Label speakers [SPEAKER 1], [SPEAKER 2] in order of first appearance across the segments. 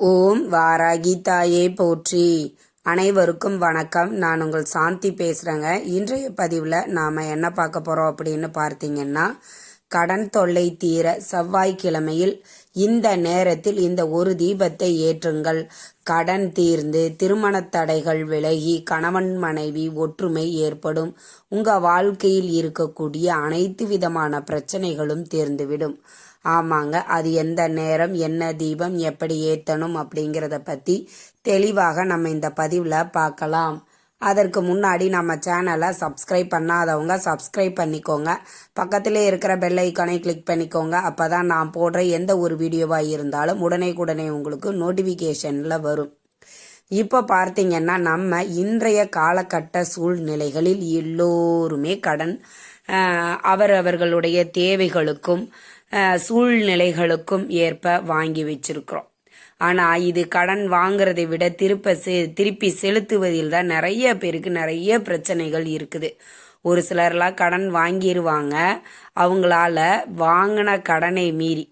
[SPEAKER 1] ஓம் வாராகி தாயே போற்றி. அனைவருக்கும் வணக்கம். நான் உங்கள் சாந்தி பேசுகிறேங்க இன்றைய பதிவில் நாம் என்ன பார்க்க போகிறோம் அப்படின்னு பார்த்தீங்கன்னா கடன் தொல்லை தீர செவ்வாய்க்கிழமையில் இந்த நேரத்தில் இந்த ஒரு தீபத்தை ஏற்றுங்கள். கடன் தீர்ந்து திருமணத் தடைகள் விலகி கணவன் மனைவி ஒற்றுமை ஏற்படும். உங்கள் வாழ்க்கையில் இருக்கக்கூடிய அனைத்து விதமான பிரச்சனைகளும் தீர்ந்துவிடும். ஆமாங்க. அது எந்த நேரம் என்ன தீபம் எப்படி ஏற்றணும் அப்படிங்கிறத பற்றி தெளிவாக நம்ம இந்த பதிவில் பார்க்கலாம். அதற்கு முன்னாடி நம்ம சேனலை சப்ஸ்கிரைப் பண்ணாதவங்க சப்ஸ்கிரைப் பண்ணிக்கோங்க. பக்கத்திலே இருக்கிற பெல் ஐக்கானை கிளிக் பண்ணிக்கோங்க. அப்போ தான் நான் போடுற எந்த ஒரு வீடியோவாக இருந்தாலும் உடனே உடனே உங்களுக்கு நோட்டிஃபிகேஷனில் வரும். இப்போ பார்த்தீங்கன்னா நம்ம இன்றைய காலகட்ட சூழ்நிலைகளில் எல்லோருமே கடன் அவர் அவரவர்களுடைய தேவைகளுக்கும் சூழ்நிலைகளுக்கும் ஏற்ப வாங்கி வச்சிருக்கிறோம். ஆனால் இது கடன் வாங்குறதை விட திருப்ப செ திருப்பி செலுத்துவதில் தான் நிறைய பேருக்கு நிறைய பிரச்சனைகள் இருக்குது. ஒரு சிலர்லாம் கடன் வாங்கிடுவாங்க அவங்களால வாங்கின கடனை மீறி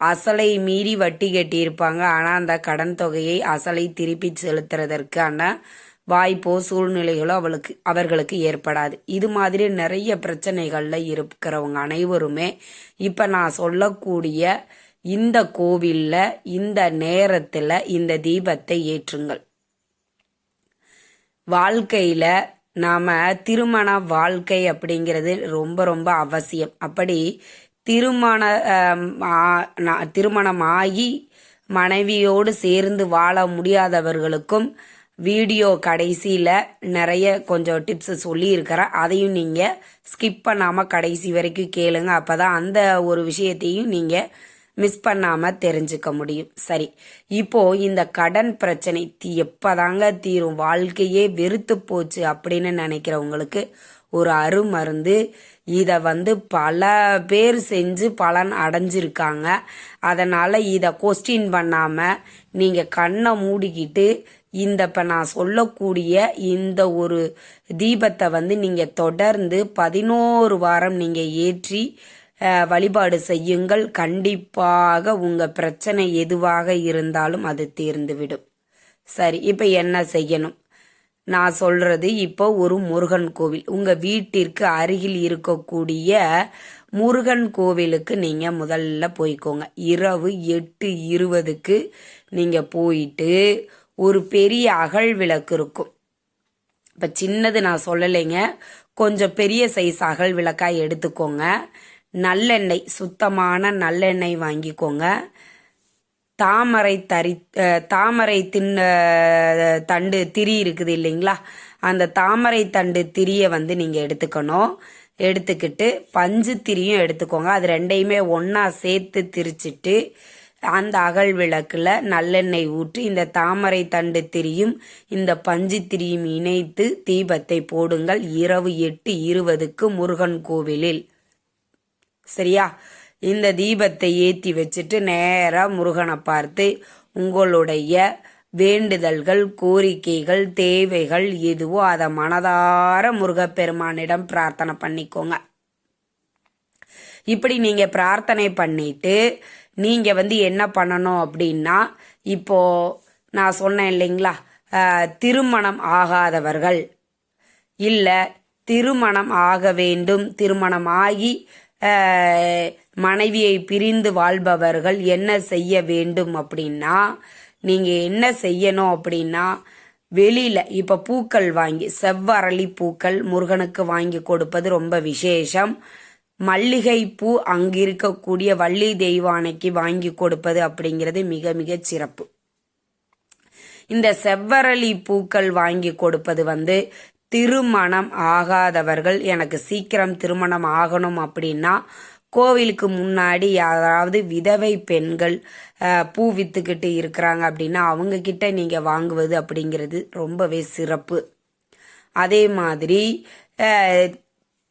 [SPEAKER 1] அசலை மீறி வட்டி கட்டியிருப்பாங்க. ஆனால் அந்த கடன் தொகையை அசலை திருப்பி செலுத்துறதற்கான வாய்ப்போ சூழ்நிலைகளோ அவளுக்கு அவர்களுக்கு ஏற்படாது. இது மாதிரி நிறைய பிரச்சனைகள்ல இருக்கிறவங்க அனைவருமே இப்ப நான் சொல்லக்கூடிய இந்த கோவில்ல இந்த நேரத்துல இந்த தீபத்தை ஏற்றுங்கள். வாழ்க்கையில நாம திருமண வாழ்க்கை அப்படிங்கிறது ரொம்ப ரொம்ப அவசியம். அப்படி திருமண ஆம், ஆ- திருமணமாகி மனைவியோடு சேர்ந்து வாழ முடியாதவர்களுக்கும் வீடியோ கடைசியில் நிறைய கொஞ்சம் டிப்ஸ் சொல்லியிருக்கிறேன். அதையும் நீங்கள் ஸ்கிப் பண்ணாமல் கடைசி வரைக்கும் கேளுங்க. அப்போ தான் அந்த ஒரு விஷயத்தையும் நீங்கள் மிஸ் பண்ணாமல் தெரிஞ்சுக்க முடியும். சரி இப்போ இந்த கடன் பிரச்சனை தீ எப்போதாங்க தீரும்? வாழ்க்கையே வெறுத்து போச்சு அப்படின்னு நினைக்கிறவங்களுக்கு ஒரு அருமருந்து. இதை வந்து பல பேர் செஞ்சு பலன் அடைஞ்சிருக்காங்க. அதனால் இதை கொஸ்டின் பண்ணாமல் நீங்கள் கண்ணை மூடிக்கிட்டு இந்த இப்போ நான் சொல்லக்கூடிய இந்த ஒரு தீபத்தை வந்து நீங்கள் தொடர்ந்து பதினோரு வாரம் நீங்கள் ஏற்றி வழிபாடு செய்யுங்கள். கண்டிப்பாக உங்கள் பிரச்சனை எதுவாக இருந்தாலும் அது தீர்ந்துவிடும். சரி இப்போ என்ன செய்யணும்? நான் சொல்றது இப்போ ஒரு முருகன் கோவில். உங்க வீட்டிற்கு அருகில் இருக்கக்கூடிய முருகன் கோவிலுக்கு நீங்க முதல்ல போய்க்கோங்க. இரவு எட்டு இருபதுக்கு நீங்க போயிட்டு ஒரு பெரிய அகல் விளக்கு இருக்கும். இப்போ சின்னது நான் சொல்லலைங்க. கொஞ்சம் பெரிய சைஸ் அகல் விளக்காய் எடுத்துக்கோங்க. நல்லெண்ணெய் சுத்தமான நல்லெண்ணெய் வாங்கிக்கோங்க. தாமரை தரி தாமரை தின்ன தண்டு திரி இருக்குது இல்லைங்களா? அந்த தாமரை தண்டு திரியை வந்து நீங்கள் எடுத்துக்கணும். எடுத்துக்கிட்டு பஞ்சு திரியும் எடுத்துக்கோங்க. அது ரெண்டையுமே ஒன்றா சேர்த்து திரிச்சிட்டு அந்த அகல் விளக்கில் நல்லெண்ணெய் ஊற்றி இந்த தாமரை தண்டு திரியும் இந்த பஞ்சு திரியும் இணைத்து தீபத்தை போடுங்கள். இரவு எட்டு இருபதுக்கு முருகன் கோவிலில். சரியா? இந்த தீபத்தை ஏற்றி வச்சுட்டு நேராக முருகனை பார்த்து உங்களுடைய வேண்டுதல்கள் கோரிக்கைகள் தேவைகள் எதுவோ அதை மனதார முருகப்பெருமானிடம் பிரார்த்தனை பண்ணிக்கோங்க. இப்படி நீங்க பிரார்த்தனை பண்ணிட்டு நீங்க வந்து என்ன பண்ணணும் அப்படின்னா இப்போ நான் சொன்னேன் இல்லைங்களா திருமணம் ஆகாதவர்கள். இல்ல திருமணம் ஆக வேண்டும் திருமணம் ஆகி மனைவியை பிரிந்து வாழ்பவர்கள் என்ன செய்ய வேண்டும் அப்படின்னா நீங்க என்ன செய்யணும் அப்படின்னா வெளியில இப்ப பூக்கள் வாங்கி செவ்வரளி பூக்கள் முருகனுக்கு வாங்கி கொடுப்பது ரொம்ப விசேஷம். மல்லிகை பூ இருக்கக்கூடிய வள்ளி தெய்வானைக்கு வாங்கி கொடுப்பது அப்படிங்கிறது மிக மிக சிறப்பு. இந்த செவ்வரளி பூக்கள் வாங்கி கொடுப்பது வந்து திருமணம் ஆகாதவர்கள் எனக்கு சீக்கிரம் திருமணம் ஆகணும் அப்படின்னா கோவிலுக்கு முன்னாடி யாராவது விதவை பெண்கள் பூ வித்துக்கிட்டு இருக்கிறாங்க அப்படின்னா அவங்க கிட்ட நீங்க வாங்குவது அப்படிங்கிறது ரொம்பவே சிறப்பு. அதே மாதிரி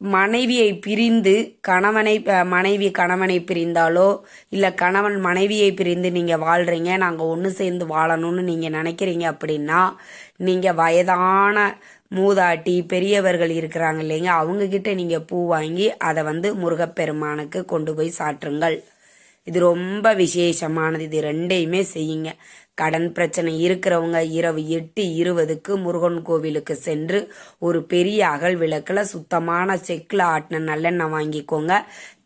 [SPEAKER 1] மனைவியை பிரிந்து கணவனை மனைவி கணவனை பிரிந்தாலோ இல்லை கணவன் மனைவியை பிரிந்து நீங்கள் வாழ்கிறீங்க நாங்கள் ஒன்று சேர்ந்து வாழணும்னு நீங்கள் நினைக்கிறீங்க அப்படின்னா நீங்கள் வயதான மூதாட்டி பெரியவர்கள் இருக்கிறாங்க இல்லைங்க அவங்கக்கிட்ட நீங்கள் பூ வாங்கி அதை வந்து முருகப்பெருமானுக்கு கொண்டு போய் சாற்றுங்கள். இது ரொம்ப விசேஷமானது இது ரெண்டையுமே செய்யுங்க. கடன் பிரச்சனை இருக்கிறவங்க இரவு எட்டு இருபதுக்கு முருகன் கோவிலுக்கு சென்று ஒரு பெரிய அகல் விளக்கில் சுத்தமான செக்கில் ஆட்டின நல்லெண்ணெய் வாங்கிக்கோங்க.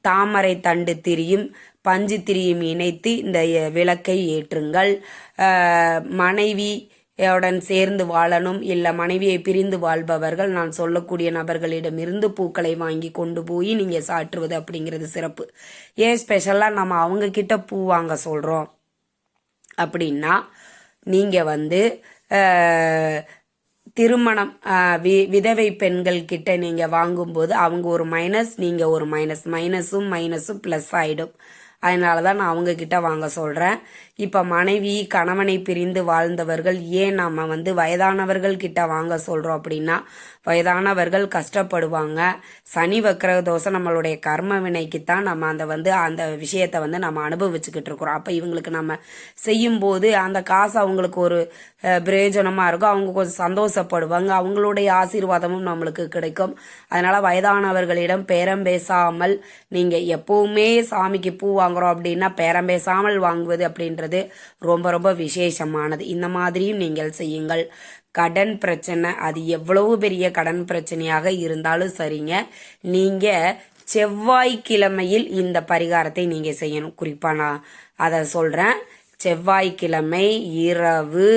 [SPEAKER 1] தாமரை தண்டு திரியும் பஞ்சு திரியும் இணைத்து இந்த விளக்கை ஏற்றுங்கள். மனைவி உடன் சேர்ந்து வாழணும். இல்லை மனைவியை பிரிந்து வாழ்பவர்கள் நான் சொல்லக்கூடிய நபர்களிடமிருந்து பூக்களை வாங்கி கொண்டு போய் நீங்கள் சாற்றுவது அப்படிங்கிறது சிறப்பு. ஏன் ஸ்பெஷலாக நம்ம அவங்கக்கிட்ட பூ வாங்க சொல்கிறோம் அப்படின்னா நீங்கள் வந்து திருமணம் வி விதவை பெண்கள் கிட்ட நீங்கள் வாங்கும்போது அவங்க ஒரு மைனஸ் நீங்கள் ஒரு மைனஸ் மைனஸும் மைனஸும் ப்ளஸ் ஆகிடும் அதனால தான் நான் அவங்கக்கிட்ட வாங்க சொல்கிறேன் இப்போ மனைவி கணவனை பிரிந்து வாழ்ந்தவர்கள் ஏன் நம்ம வந்து வயதானவர்கள் கிட்ட வாங்க சொல்கிறோம் அப்படின்னா வயதானவர்கள் கஷ்டப்படுவாங்க. சனி வக்கர தோசை நம்மளுடைய கர்ம வினைக்கு தான் நம்ம அந்த வந்து அந்த விஷயத்தை வந்து நம்ம அனுபவிச்சுக்கிட்டு இருக்கிறோம். அப்போ இவங்களுக்கு நம்ம செய்யும்போது அந்த காசு அவங்களுக்கு ஒரு பிரயோஜனமாக இருக்கும். அவங்க கொஞ்சம் சந்தோஷப்படுவாங்க. அவங்களுடைய ஆசீர்வாதமும் நம்மளுக்கு கிடைக்கும். அதனால் வயதானவர்களிடம் பேரம் பேசாமல் நீங்கள் எப்போவுமே சாமிக்கு பூ வாங்குறோம் அப்படின்னா பேரம் பேசாமல் வாங்குவது அப்படின்றது ரொம்ப ரொம்ப விசேஷமானது. இந்த மாதிரியும் நீங்கள் செய்யுங்கள். கடன் பிரச்சனை அது எவ்வளவு பெரிய கடன் பிரச்சனையாக இருந்தாலும் சரிங்க. நீங்கள் செவ்வாய்க்கிழமையில் இந்த பரிகாரத்தை நீங்கள் செய்யணும். குறிப்பாக நான் அதை சொல்கிறேன் செவ்வாய்க்கிழமை இரவு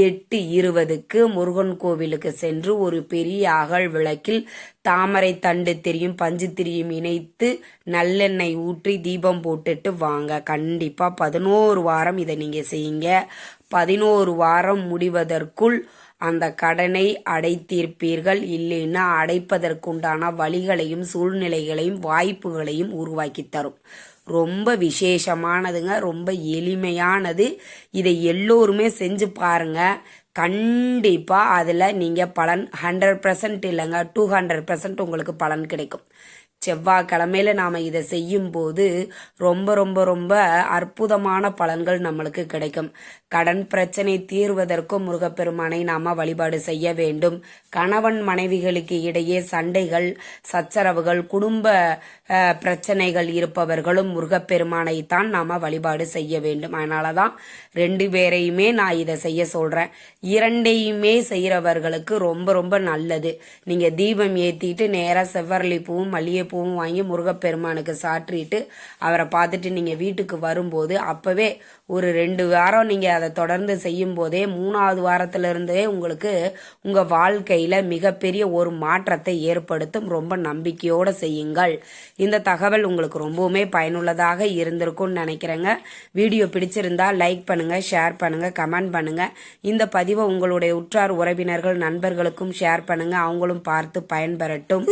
[SPEAKER 1] எட்டு இருபதுக்கு முருகன் கோவிலுக்கு சென்று ஒரு பெரிய அகல் விளக்கில் தாமரை தண்டு திரியும் பஞ்சு திரியும் இணைத்து நல்லெண்ணெய் ஊற்றி தீபம் போட்டுட்டு வாங்க. கண்டிப்பா பதினோரு வாரம் இதை நீங்க செய்யுங்க. பதினோரு வாரம் முடிவதற்குள் அந்த கடனை அடைத்தீர்ப்பீர்கள். இல்லைன்னா அடைப்பதற்குண்டான வழிகளையும் சூழ்நிலைகளையும் வாய்ப்புகளையும் உருவாக்கி தரும். ரொம்ப விசேஷமானதுங்க ரொம்ப எளிமையானது. இதை எல்லோருமே செஞ்சு பாருங்க. கண்டிப்பாக அதில் நீங்கள் பலன் ஹண்ட்ரட் பர்சன்ட் இல்லைங்க டூ ஹண்ட்ரட் பர்சன்ட் உங்களுக்கு பலன் கிடைக்கும். செவ்வாய்க்கிழமையில நாம இதை செய்யும் போது ரொம்ப ரொம்ப ரொம்ப அற்புதமான பலன்கள் நம்மளுக்கு கிடைக்கும். கடன் பிரச்சனை தீர்வதற்கும் முருகப்பெருமானை நாம வழிபாடு செய்ய வேண்டும். கணவன் மனைவிகளுக்கு இடையே சண்டைகள் சச்சரவுகள் குடும்ப பிரச்சனைகள் இருப்பவர்களும் முருகப்பெருமானை தான் நாம வழிபாடு செய்ய வேண்டும். அதனாலதான் ரெண்டு பேரையுமே நான் இதை செய்ய சொல்றேன். இரண்டையுமே செய்கிறவர்களுக்கு ரொம்ப ரொம்ப நல்லது. நீங்க தீபம் ஏத்திட்டு நேராக செவ்வரளி பூவும் மல்லிகைப்பூ பூவும் வாங்கி முருகப்பெருமானுக்கு சாற்றிட்டு அவரை பார்த்துட்டு நீங்கள் வீட்டுக்கு வரும்போது அப்போவே ஒரு ரெண்டு வாரம் நீங்கள் அதை தொடர்ந்து செய்யும் போதே மூணாவது வாரத்திலிருந்தே உங்களுக்கு உங்கள் வாழ்க்கையில் மிகப்பெரிய ஒரு மாற்றத்தை ஏற்படுத்தும். ரொம்ப நம்பிக்கையோடு செய்யுங்கள். இந்த தகவல் உங்களுக்கு ரொம்பவுமே பயனுள்ளதாக இருந்திருக்கும்னு நினைக்கிறேங்க. வீடியோ பிடிச்சிருந்தா லைக் பண்ணுங்கள் ஷேர் பண்ணுங்கள் கமெண்ட் பண்ணுங்கள் இந்த பதிவை உங்களுடைய உற்றார் உறவினர்கள் நண்பர்களுக்கும் ஷேர் பண்ணுங்கள் அவங்களும் பார்த்து பயன்பெறட்டும்.